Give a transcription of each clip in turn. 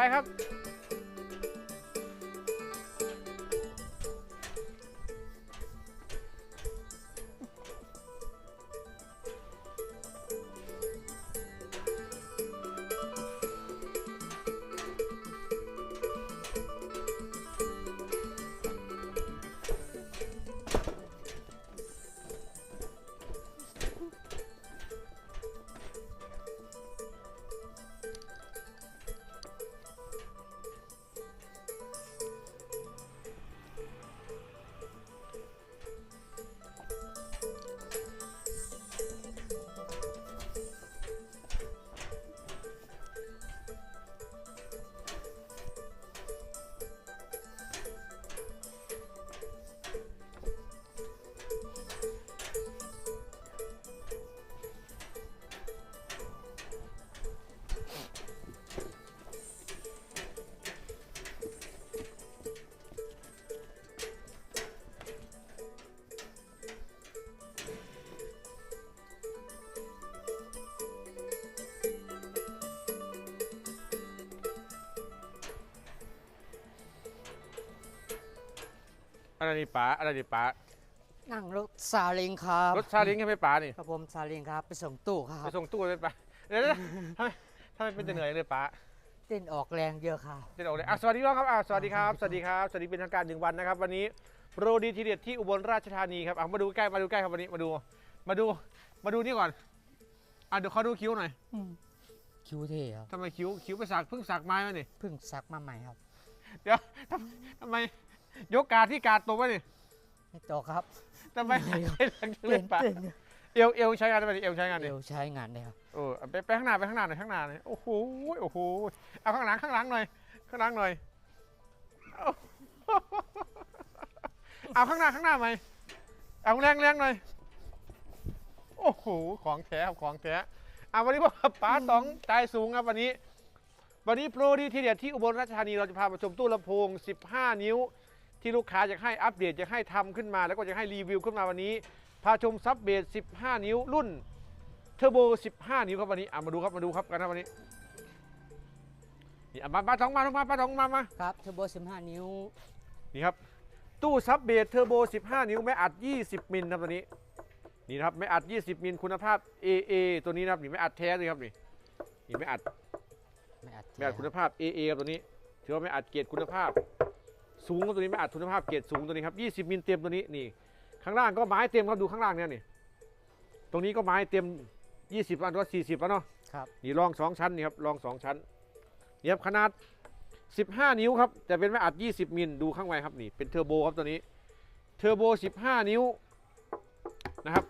ไปครับ อะไรนี่ป๋าอะไรนี่ป๋านั่งรถซาเล้งครับรถซาเล้งใช่ไหมป๋านี่ครับผมซาเล้งครับไปส่งตู้ครัไปบส่งตู้เลยป๋าเดี๋ยวนะทำไมทำไมเป็นแต่เหนื่อยเลยป๋า เต้นออกแรงเยอะครับเดี๋ยวออกเลยอะสวัสดีน้องครับอะสวัสดีครับ สวัสดีครับ สวัสดีเป็นทางการหนึ่งวันนะครับ วันนี้โปรดีทีเด็ดที่อุบลราชธานีครับอะมาดูใกล้ มาดูใกล้ครับวันนี้ มาดู มาดู มาดูนี่ก่อน อะเดี๋ยวขอดูคิ้วหน่อยคิวเท่ครับทำไมคิ้ว คิ้วไปสักเพิ่งสักไม้มานี่เพิ่งซักมาใหม่ครับ เดี๋ยวทำทำไม ยกการที่การตรงวะนี่ไม่ต่อครับทำไมหายใจแรงจังเลเต้ยนป๋าเต้นเอวเอวใช้งานได้ไหมเอวใช้งานดิเร็วใช้งานได้ครับเออไปไปข้างหน้าไปข้างหน้าหน่อยข้างหน้าหน่อยโอ้โหโอ้โหเอาข้างหลังข้างหลังหน่อยข้างหลังหน่อยเอาเอาข้างหน้าข้างหน้าไหมเอาแรงแรงหน่อยโอ้โหของแท้ครับของแท้เอาวันนี้พวกบป๋าต๋องใจสูงครับวันนี้ วันนี้โปรดีทีเดียดที่อุบลราชธานีเราจะพาไปชมตู้ลำโพง 15 นิ้ว ที่ลูกค้าอยากให้อัปเดตอยากให้ทำขึ้นมา แล้วก็อยากให้รีวิวขึ้นมาวันนี้ พาชมซับเบส15 นิ้วรุ่นเทอร์โบ 15 นิ้วครับวันนี้อะมาดูครับมาดูครับกันนะวันนี้นี่อะมาป้าทองมาทองมาป้าทองมามาครับเทอร์โบ 15 นิ้วนี่ครับตู้ซับเบสเทอร์โบ 15 นิ้วแม่อัด 20 มิลครับตัวนี้นี่นะครับแม่อัด 20 มิลคุณภาพ AA ตัวนี้นะครับนี่แม่อัดแท้เลยครับนี่นี่แม่อัดไม่อัดแม่อัดคุณภาพ AA ครับตัวนี้ถือว่าแม่อัดเกรดคุณภาพ สูงครับตัวนี้แม่อัดคุณภาพเกรดสูงตัวนี้ครับ20มิลเต็มตัวนี้นี่ ข้างล่างก็ไม้เต็มครับดูข้างล่างเนี่ยนี่ ตรงนี้ก็ไม้เต็ม 20แล้วก็40แล้วเนาะครับนี่รองสองชั้นนี่ครับรองสองชั้นนี่ครับขนาด 15 นิ้วครับแต่เป็นแม่อัด 20 มิลดูข้างในครับนี่เป็นเทอร์โบครับตัวนี้เทอร์โบ 15 นิ้วนะครับ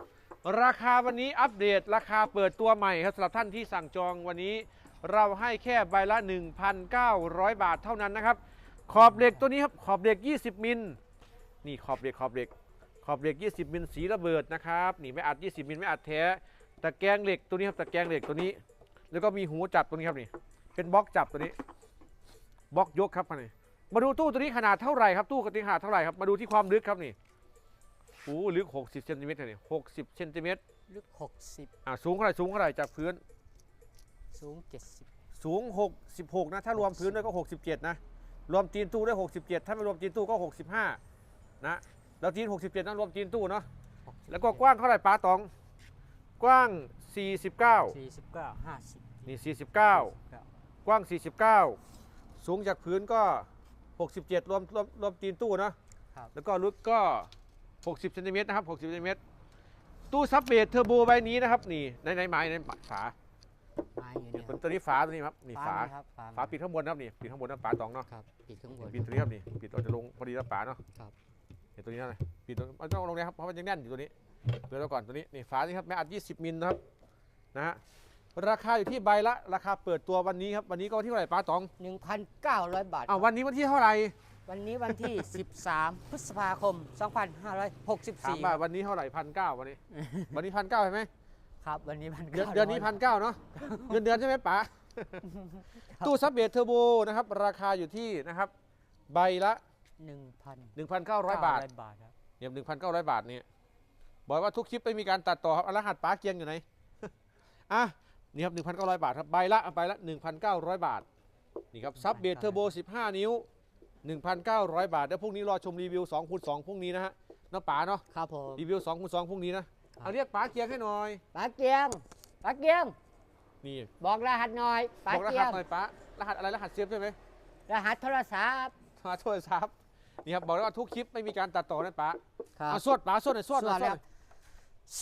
ราคาวันนี้อัปเดตราคาเปิดตัวใหม่ครับสำหรับท่านที่สั่งจองวันนี้ เราให้แค่ใบละ 1,900 บาทเท่านั้นนะครับ ขอบเหล็กตัวนี้ครับขอบเหล็ก 20 มิลนี่ขอบเหล็กขอบเหล็กขอบเหล็ก 20 มิลสีระเบิดนะครับนี่ไม่อัด 20 มิลไม่อัดแท้ตะแกรงเหล็กตัวนี้ครับตะแกรงเหล็กตัวนี้ แล้วก็มีหูจับตัวนี้ครับนี่เป็นบล็อกจับตัวนี้บล็อกยกครับมานี่มาดูตู้ตัวนี้ขนาดเท่าไหร่ครับตู้กระติขนาดเท่าไหร่ครับมาดูที่ความลึกครับนี่โอ้ลึก 60เซนติเมตรเลยนี่60เซนติเมตรลึกอ่าสูงเท่าไหร่สูงเท่าไหร่จากพื้น60สูง 70 สูง 66 นะ ถ้ารวมพื้นด้วยก็ 67 นะ รวมตีนตู้ด้วย67 ถ้าไม่รวมตีนตู้ก็ 65 นะแล้วตีน 67นะรวมตีนตู้เนาะแล้วก็กว้างเท่าไหร่ป้าตอง กว้าง 49 49 50 นี่ 49 กว้าง 49 สูงจากพื้นก็ 67 รวมรวมรวมตีนตู้เนอะครับแล้วก็ลึกก็ 60เซนติเมตรนะครับ 60เซนติเมตรตู้ซับเบสเทอร์โบใบนี้นะครับ นี่ในในไม้ในฝาไม้อยู่เนี่ย ตัวนี้ฝาตัวนี้ครับนี่ฝาไหมครับฝาฝาปิดข้างบนนะครับนี่ปิดข้างบนนะฝาตองเนาะครับปิดข้างบนปิดตัวนี้ครับนี่ปิดเราจะลงพอดีแล้วฝาเนาะครับเห็นตัวนี้นะปิดตัวไม่ต้องลงเลยครับเพราะมันยังแน่นอยู่ตัวนี้เปิดแล้วก่อนตัวนี้นี่ฝานี่ครับแม่อัด 20 มิลนะครับนะฮะราคาอยู่ที่ใบละราคาเปิดตัววันนี้ครับวันนี้ก็วันที่เท่าไหร่ป้าตอง 1,900 บาทอ้าววันนี้วันที่เท่าไหร่วันนี้วันที่ 13 พฤษภาคมถาม2564ว่าวันนี้เท่าไหร่พันเก้าวันนี้ วันนี้พันเก้าใช่ไหม ครับ วันนี้พันเดือนเดือนนี้พันเก้าเนาะเดือนเดือนใช่ไหมป๋าตู้ซับเบสเทอร์โบนะครับ ราคาอยู่ที่นะครับ ใบละหนึ่งพัน1,900บาทบาทครับเนี่ย1,900บาทเนี่ยบอกว่าทุกคลิปไม่มีการตัดต่อครับเอารหัสป๋าเกียงอยู่ไหนอะนี่ครับ1,900บาทครับใบละใบละ1,900บาทนี่ครับซับเบดเทอร์โบ15นิ้ว1,900บาทแล้วพรุ่งนี้รอชมรีวิว2คูณ2พรุ่งนี้นะฮะน้าป๋าเนาะครับผมรีวิว2คูณ2พรุ่งนี้นะ เอาเรียกป๋าเกียงให้หน่อยปาเกียงปาเกียง นี่บอกรหัสหน่อยปาบอกรเกีหัยสงหน่อยป๋ารหัสอะไรรหัสเซฟใช่ไหมรหัสโทรศัพท์มาโทษครับนี่ครับบอกแล้วว่าทุกคลิปไม่มีการตัดต่อนะป๋าครับเอาสวดป๋าสวดหน่อยสวดหน่อยสวดหน่อย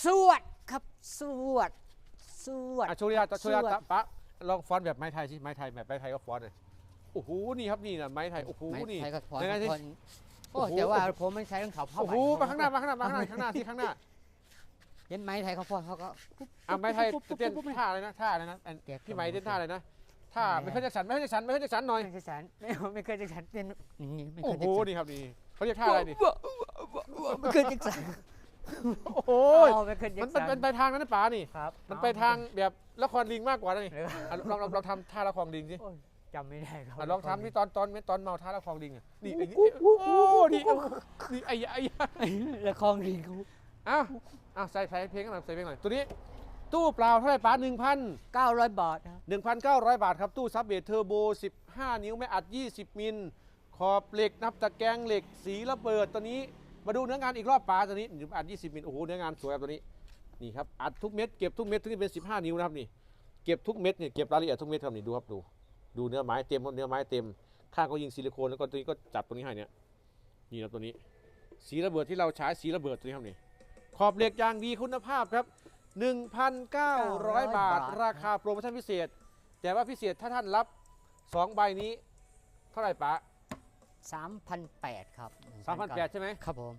สวดครับสวดสวดอะโชว์ลีลาโชว์ลีสวลาดป๋าลองฟ้อนแบบไม้ไทยสิไม้ไทยแบบไม้ไทยก็ฟ้อนเลยโอ้โหนี่ครับนี่นะไม้ไทยโอ้โหไม่นี่ใช่ก็พอยังไงสิคนโอ้โอ้โห แต่ว่าผมไม่ใช้รองเท้าผ้าโอ้ใบโหมาข้างหน้ามาข้างหน้ามาข้างหน้าข้างหน้าที่ข้างหน้า เห็นไหมไทยเขาพอเขาก็ อะไม้ไทยเต้นท่าอะไรนะท่าอะไรนะอันเก็บพี่ไม้เต้นท่าอะไรนะท่าไม่ไม่เคยจะสันไม่เคยจะสันไม่เคยจะสันหน่อยไม่เคยฉันไม่ไม่เคยจะฉันเป็นอย่างนี้ไม่โอ้เคยโหจะฉันนี่ครับนี่เขาเรียกท่าอะไรนี่ไม่เคยจะฉันโอ้โหอ๋อไม่เคยจะมันฉัมันเป็นไปทางนั้นนะป๋านี่ ครับมันไปทางแบบละครลิงมากกว่านะนี่เอออะลองลองลองทำท่าละครลิงสิโอ้ยจำไม่ได้ครับอะลองทำนี่ตอนตอนตอนเมาท่าละครลิงอะนี่ไอ้นี่โอ้นี่นี่ไอ้ไอ้ละครลิงเขา อ้าว อ้าวใส่ใส่เพลงกันหน่อยใส่เพลงหน่อยตัวนี้ ตู้เปล่าเท่าไหร่ป๋าหนึ่งพันเก้าร้อยบาทครับ1,900บาทครับตู้ซับเบทเทอร์โบ15นิ้วไม่อัด20มิล ขอบเหล็กนับตะแกรงเหล็กสีระเบิดตัวนี้มาดูเนื้องานอีกรอบป๋าตัวนี้หนึ่งอัด20มิลโอ้โหเนื้องานสวยครับตัวนี้นี่ครับอัดทุกเม็ดเก็บทุกเม็ดตัวนี้เป็น15นิ้วนะครับนี่เก็บทุกเม็ดเนี่ยเก็บรายละเอียดทุกเม็ดครับนี่ดูครับดูดูเนื้อไม้เต็มครับเนื้อไม้เต็ม ข้างก็ยิงซิลิโคนแล้วก็ตัวนี้ก็จับตัวนี้ให้เนี่ยนี่ครับตัวนี้ สีระเบิดที่เราใช้สีระเบิดตัวนี้ครับนี่ ขอบเหล็กอย่างดีคุณภาพครับ 1,900 บาท ราคาโปรโมชั่นพิเศษ แต่ว่าพิเศษถ้าท่านรับ 2 ใบนี้ เท่าไหร่ปะสามพันแปดครับ3,800ใช่ไหมครับผม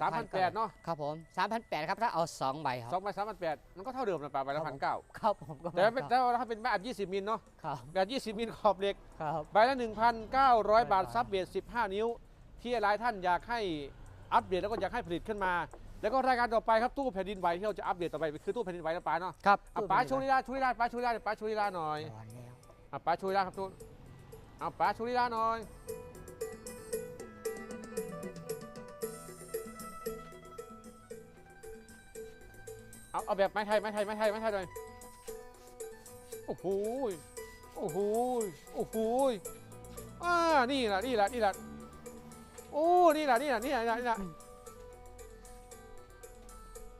3,800เนาะครับผมสามพันแปดครับถ้าเอาสองใบคสอรังบใบ3,800มันก็เท่าเดิมนะปะใบละพันเก้าครับผมก็แต่ว่าเป็นแต่ว่าถ้าเป็นแบบ20 มิลเนาะครับแบบ20 มิลขอบเหล็กครับใบละ 1,900บาทบาทซับเบส15 นิ้ว ที่หลายท่านอยากให้ อัปเดตแล้วก็อยากให้ผลิตขึ้นมา แล้วก็รายการต่อไปครับตู้แผ่นดินไหวที่เราจะอัปเดตต่อไปคือตู้แผ่นดินไหวนะปาเนาะครับอะป๋าชูลีลาชูลีลาป๋าชูลีลาป๋าชูลีลาหน่อยก่อนแล้วอะป๋าชูลีลาครับตู้เอาป๋าชูลีลาหน่อยเอาเอาแบบไม้ไทยไม้ไทยไม้ไทยไม้ไทยหน่อยโอ้โหยโอ้โหยโอ้โหยอ่านี่แหละนี่แหละนี่แหละ โอ้นี่แหละนี่แหละนี่แหละนี่แหละ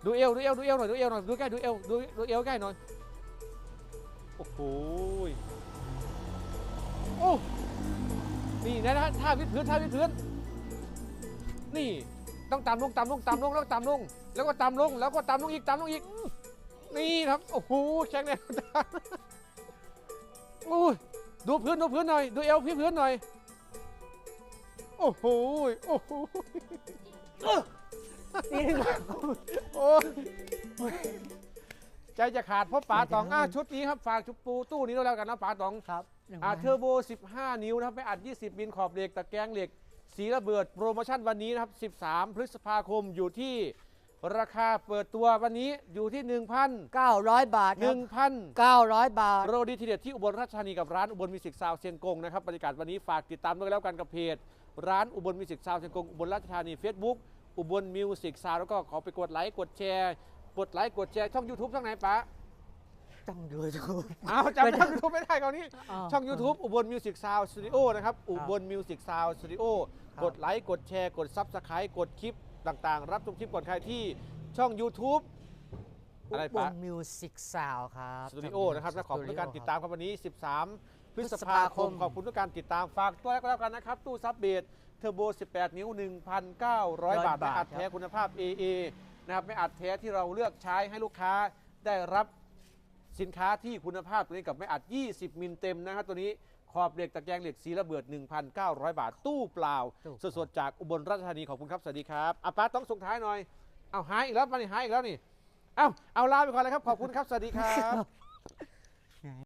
ดูเอวดูเอวดูเอวหน่อยดูเอวหน่อยดูใกล้ดูเอวดูดูเอวใกล้หน่อยโอ้โหโอ้นี่นะนะท่าวิดพื้นท่าวิดพื้นนี่ต้องต่ำลงต่ำลงต่ำลงแล้วต่ำลง แล้วก็ต่ำลงแล้วก็ต่ำลงอีกต่ำลงอีก นี่ครับโอ้โหแข็งแรงโอ้ยดูพื้นดูพื้นหน่อยดูเอวพี่พื้นหน่อย โอ้โหโอ้โหนี่ดีกว่าโอ้ยใจจะขาดเพราะป๋าตองอะชุดนี้ครับฝากชุดปูตู้นี้แล้วกันนะป๋าตองครับอ่าเทอร์โบ 15 นิ้วนะครับไม่อัด 20 มิลขอบเหล็กตะแกรงเหล็ก สีระเบิดโปรโมชั่นวันนี้นะครับ 13 พฤษภาคมอยู่ที่ราคาเปิดตัววันนี้อยู่ที่ 1,000เก้าร้อยบาทครับ1,000เก้าร้อยบาท โรดีทีเด็ดที่อุบลราชธานีกับร้านอุบลมิวสิกซาวเชียงกงนะครับบรรยากาศวันนี้ฝากติดตามด้วยแล้วกันกับเพจ ร้านอุบลมิวสิกซาวเชียงกงอุบลราชธานี Facebook อุบลมิวสิกซาวแล้วก็ขอไปกดไลค์กดแชร์กดไลค์กดแชร์ช่อง YouTube ช่องไหนปะต้องดูดูอ้าวจำช่อง YouTube ไม่ได้คราวนี้ ช่อง YouTube อุบลมิวสิกซาวสตูดิโอนะครับ อุบลมิวสิกซาวสตูดิโอครับกดไลค์กดแชร์กด Subscribe กดคลิปต่างๆ รับชมคลิปก่อนใครที่ช่อง YouTube อะไรบปะนมิวสิกซาวครับ สตูดิโอนะครับและขอบคุณทุกการติดตามครับวันนี้ 13 พฤษพฤษภาภาคคมมขอบคุณทุกการติดตามฝากตัวแล้วก็แล้วกันนะครับ ตู้ซับเบสเทอร์โบ 18 นิ้ว 1,900 บาท ไม่อัดแท้คุณภาพ AA นะครับไม่อัดแท้ที่เราเลือกใช้ให้ลูกค้าได้รับสินค้าที่คุณภาพตัวนี้กับไม่อัด 20 มิลเต็มนะครับตัวนี้ขอบเหล็กตะแกรงเหล็กสีระเบิด 1,900 บาท ตู้เปล่า สดๆจากอุบลราชธานีขอบคุณครับ สวัสดีครับอาป้าต้องส่งท้ายหน่อย เอาหายอีกแล้วมานี่หายอีกแล้วนี่ เอาเอาลาไปก่อนเลยครับ ขอบคุณครับ สวัสดีครับ